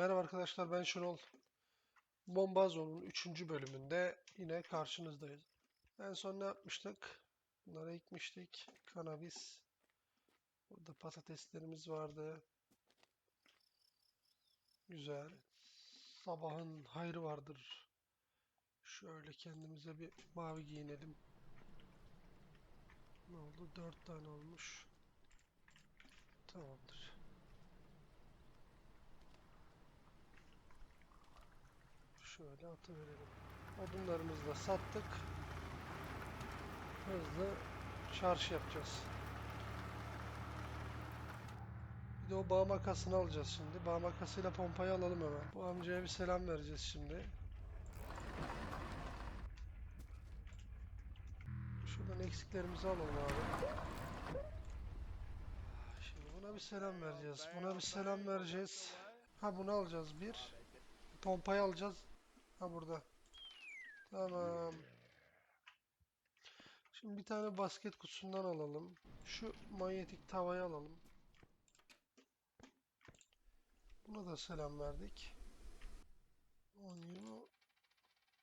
Merhaba arkadaşlar ben Şenol. Bombazo'nun 3. bölümünde yine karşınızdayız. En son ne yapmıştık? Bunları ekmiştik. Kanabis. Burada patateslerimiz vardı. Güzel. Sabahın hayrı vardır. Şöyle kendimize bir mavi giyinelim. Ne oldu? 4 tane olmuş. Tamamdır. Şöyle atıverelim. Odunlarımızı da sattık. Hızlı çarşı yapacağız. Bir de o bağ makasını alacağız şimdi. Bağ makasıyla pompayı alalım hemen. Bu amcaya bir selam vereceğiz şimdi. Şuradan eksiklerimizi alalım abi. Şimdi buna bir selam vereceğiz. Buna bir selam vereceğiz. Ha bunu alacağız bir. Pompayı alacağız. Ha burada. Tamam. Şimdi bir tane basket kutusundan alalım. Şu manyetik tavayı alalım. Buna da selam verdik. 10 20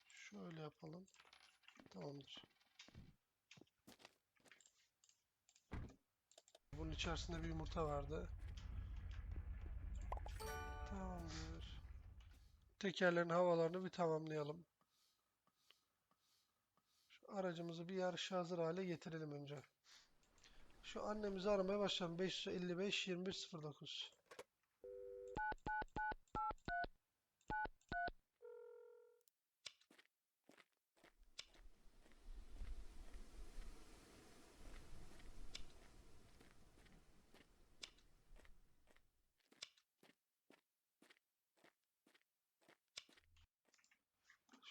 şöyle yapalım. Tamamdır. Bunun içerisinde bir yumurta vardı. Tekerlerin havalarını bir tamamlayalım. Şu aracımızı bir yarışa hazır hale getirelim önce. Şu annemizi aramaya başlayalım. 555 2109.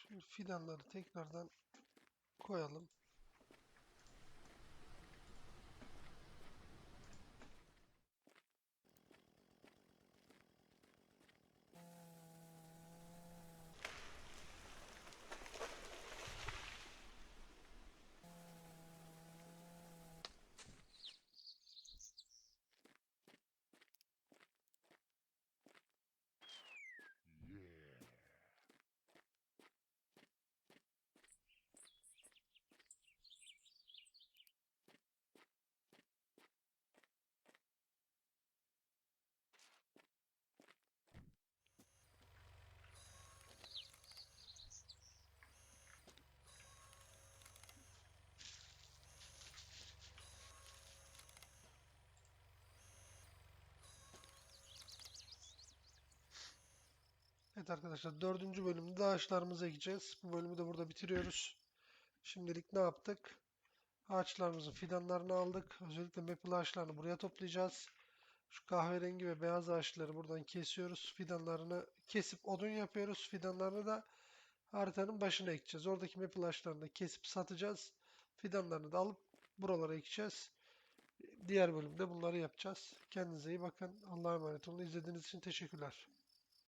Şu fidanları tekrardan koyalım. Evet arkadaşlar dördüncü bölümde ağaçlarımızı ekeceğiz. Bu bölümü de burada bitiriyoruz. Şimdilik ne yaptık? Ağaçlarımızın fidanlarını aldık. Özellikle maple ağaçlarını buraya toplayacağız. Şu kahverengi ve beyaz ağaçları buradan kesiyoruz. Fidanlarını kesip odun yapıyoruz. Fidanlarını da haritanın başına ekeceğiz. Oradaki maple ağaçlarını da kesip satacağız. Fidanlarını da alıp buralara ekeceğiz. Diğer bölümde bunları yapacağız. Kendinize iyi bakın. Allah'a emanet olun. İzlediğiniz için teşekkürler.